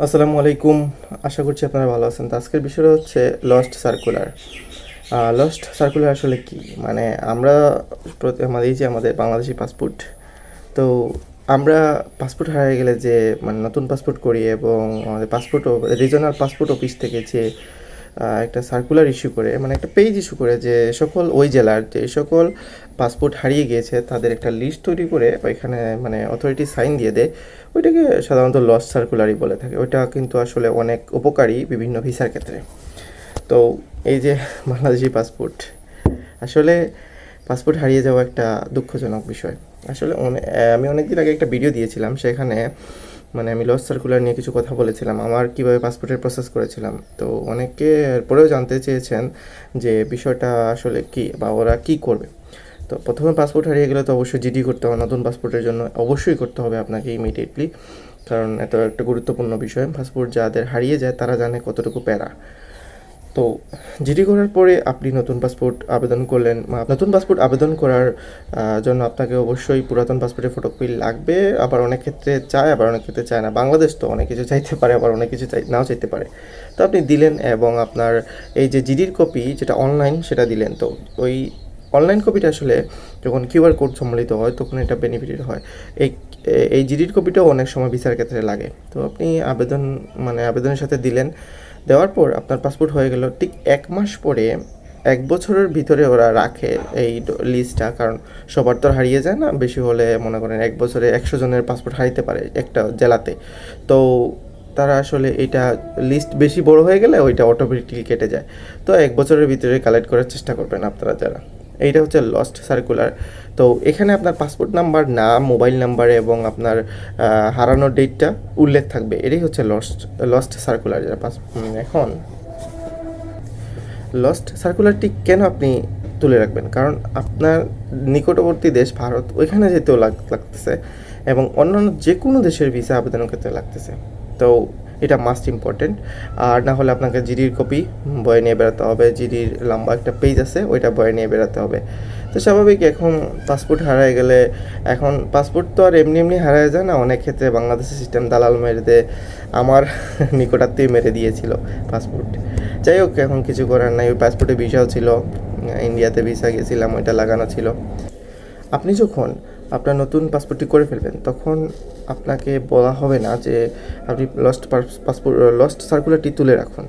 আসসালামু আলাইকুম। আশা করছি আপনারা ভালো আছেন। তো আজকের বিষয়টা হচ্ছে লস্ট সার্কুলার লস্ট সার্কুলার আসলে কি? মানে আমরা প্রতি- আমাদের যে আমাদের বাংলাদেশি পাসপোর্ট তো আমরা পাসপোর্ট হারিয়ে গেলে যে মানে নতুন পাসপোর্ট করি এবং আমাদের পাসপোর্ট রিজনাল পাসপোর্ট অফিস থেকে যে একটা সার্কুলার ইস্যু করে মানে একটা পেজ ইস্যু করে যে সকল ওই জেলার যে সকল পাসপোর্ট হারিয়ে গিয়েছে, তাদের একটা লিস্ট তৈরি করে ওইখানে মানে অথরিটি সাইন দিয়ে দেয়। ওইটাকে সাধারণত লস সার্কুলারই বলে থাকে। ওইটা কিন্তু আসলে অনেক উপকারী বিভিন্ন ভিসার ক্ষেত্রে। তো এই যে বাংলাদেশি পাসপোর্ট আসলে পাসপোর্ট হারিয়ে যাওয়া একটা দুঃখজনক বিষয়। আসলে আমি অনেক দিন আগে একটা ভিডিও দিয়েছিলাম, সেখানে মানে আমি লস সার্কুলার নিয়ে কিছু কথা বলেছিলাম। আমার কীভাবে পাসপোর্টের প্রসেস করেছিলাম? তো অনেকে এরপরেও জানতে চেয়েছেন যে বিষয়টা আসলে কি বা ওরা কি করবে। তো প্রথমে পাসপোর্ট হারিয়ে গেলে তো অবশ্যই জিডি করতে হবে, নতুন পাসপোর্টের জন্য অবশ্যই করতে হবে আপনাকে ইমিডিয়েটলি কারণ এত একটা গুরুত্বপূর্ণ বিষয়। পাসপোর্ট যাদের হারিয়ে যায়, তারা জানে কতটুকু প্যারা। তো জিডি করার পরে আপনি নতুন পাসপোর্ট আবেদন করলেন নতুন পাসপোর্ট আবেদন করার জন্য আপনাকে অবশ্যই পুরাতন পাসপোর্টের ফটোকপি লাগবে। আবার অনেক ক্ষেত্রে চায়, আবার অনেক ক্ষেত্রে চায় না। বাংলাদেশ তো অনেক কিছু চাইতে পারে, আবার অনেক কিছু চাই নাও চাইতে পারে। তো আপনি দিলেন এবং আপনার এই যে জিডির কপি যেটা অনলাইন সেটা দিলেন। তো ওই অনলাইন কপিটা আসলে যখন কিউআর কোড সম্মিলিত হয়, তখন এটা বেনিফিটেড হয়। এই এই জিডির কপিটাও অনেক সময় ভিসার ক্ষেত্রে লাগে। তো আপনি আবেদন মানে আবেদনের সাথে দিলেন, দেওয়ার পর আপনার পাসপোর্ট হয়ে গেল, ঠিক এক মাস পরে এক বছরের ভিতরে ওরা রাখে এই লিস্টটা, কারণ সবার তো হারিয়ে যায় না, বেশি হলে মনে করেন এক বছরে একশো জনের পাসপোর্ট হারিতে পারে একটা জেলাতে। তো তারা আসলে এটা লিস্ট বেশি বড় হয়ে গেলে ওইটা অটোমেটিকলি কেটে যায়। তো এক বছরের ভিতরে কালেক্ট করার চেষ্টা করবেন আপনারা যারা। এইটা হচ্ছে লস্ট সার্কুলার তো এখানে আপনার পাসপোর্ট নাম্বার নাম মোবাইল নাম্বার এবং আপনার হারানোর ডেটটা উল্লেখ থাকবে। এটাই হচ্ছে লস্ট লস্ট সার্কুলার যেটা পাস এখন। লস্ট সার্কুলারটি কেন আপনি তুলে রাখবেন? কারণ আপনার নিকটবর্তী দেশ ভারত, ওইখানে যেতেও লাগ- লাগতেছে এবং অন্যান্য যে কোনো দেশের ভিসা আবেদনের ক্ষেত্রে লাগতেছে। তো এটা মাস্ট ইম্পর্টেন্ট আর না হলে আপনাকে জিডির কপি বয়ে নিয়ে বেরোতে হবে। জিডির লম্বা একটা পেজ আছে, ওইটা বয়ে নিয়ে বেরোতে হবে। তো স্বাভাবিক এখন পাসপোর্ট হারায় গেলে এখন পাসপোর্ট তো আর এমনি এমনি হারায় যায় না। অনেক ক্ষেত্রে বাংলাদেশের সিস্টেম দালাল মেরে দেয় আমার নিকটাত্মীয় মেরে দিয়েছিল পাসপোর্ট যাই হোক, এখন কিছু করার নাই। ওই পাসপোর্টে ভিসাও ছিল। ইন্ডিয়াতে ভিসা গেছিলাম, ওইটা লাগানো ছিল। আপনি যখন আপনার নতুন পাসপোর্টটি করে ফেলবেন, তখন আপনাকে বলা হবে না যে আপনি লস্ট পাসপোর্ট লস্ট সার্কুলারটি তুলে রাখুন।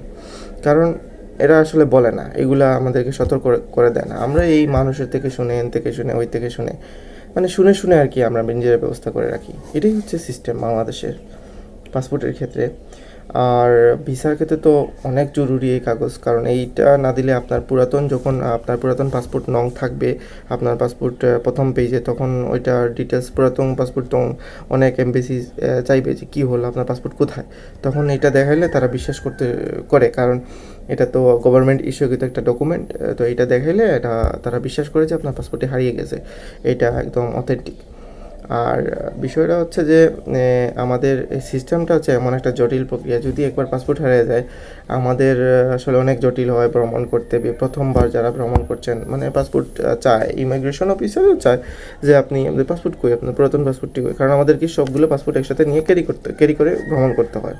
কারণ এরা আসলে বলে না, এগুলা আমাদেরকে সতর্ক করে- দেয় না। আমরা এই মানুষের থেকে শুনে এন থেকে শুনে, ওই থেকে শুনে মানে শুনে শুনে আর কি আমরা নিজের ব্যবস্থা করে রাখি। এটাই হচ্ছে সিস্টেম বাংলাদেশের। পাসপোর্টের ক্ষেত্রে। আর ভিসার ক্ষেত্রে তো অনেক জরুরি এই কাগজ, কারণ এইটা না দিলে আপনার পুরাতন যখন আপনার পুরাতন পাসপোর্ট নং থাকবে, আপনার পাসপোর্ট প্রথম পেজে তখন ওইটার ডিটেলস পুরাতন পাসপোর্ট তো অনেক এমবেসি চাইবে যে কী হলো, আপনার পাসপোর্ট কোথায়? তখন এটা দেখাইলে তারা বিশ্বাস করতে, করে, কারণ এটা তো গভর্নমেন্ট ইস্যুকৃত একটা ডকুমেন্ট তো এটা দেখাইলে এটা তারা বিশ্বাস করে যে আপনার পাসপোর্টে হারিয়ে গেছে। এটা একদম অথেন্টিক আর বিষয়টা হচ্ছে যে আমাদের এই সিস্টেমটা হচ্ছে এমন একটা জটিল প্রক্রিয়া। যদি একবার পাসপোর্ট হারিয়ে যায়, আমাদের আসলে অনেক জটিল হয় ভ্রমণ করতে। প্রথমবার যারা ভ্রমণ করছেন মানে পাসপোর্ট চায় ইমিগ্রেশন অফিসারও চায় যে আপনি আমাদের পাসপোর্ট কই, আপনার পুরাতন পাসপোর্টটি কই? কারণ আমাদেরকে সবগুলো পাসপোর্ট একসাথে নিয়ে ক্যারি করতে ক্যারি করে ভ্রমণ করতে হয়।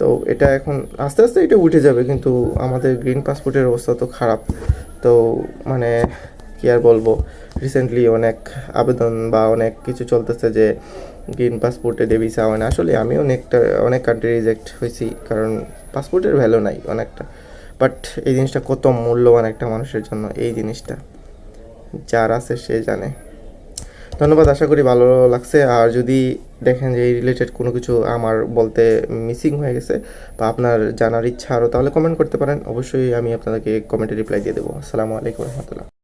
তো এটা এখন আস্তে আস্তে এটা উঠে যাবে, কিন্তু আমাদের গ্রিন পাসপোর্টের অবস্থা তো খারাপ। তো মানে কি আর বলব? রিসেন্টলি অনেক আবেদন বা অনেক কিছু চলতেছে যে গ্রিন পাসপোর্টে ডে ভিসা না। আসলে আমি অনেকটা অনেক কান্ট্রি রিজেক্ট হয়েছি, কারণ পাসপোর্টের ভ্যালু নাই অনেকটা। বাট এই জিনিসটা কত মূল্যবান একটা মানুষের জন্য, এই জিনিসটা। যার আছে সে জানে। ধন্যবাদ, আশা করি ভালো লাগছে। আর যদি দেখেন যে এই রিলেটেড কোনো কিছু আমার বলতে মিসিং হয়ে গেছে বা আপনার জানার ইচ্ছা আরও, তাহলে কমেন্ট করতে পারেন। অবশ্যই আমি আপনাদেরকে কমেন্টে রিপ্লাই দিয়ে দেবো। আসসালামু আলাইকুম রহমতুল্লাহ।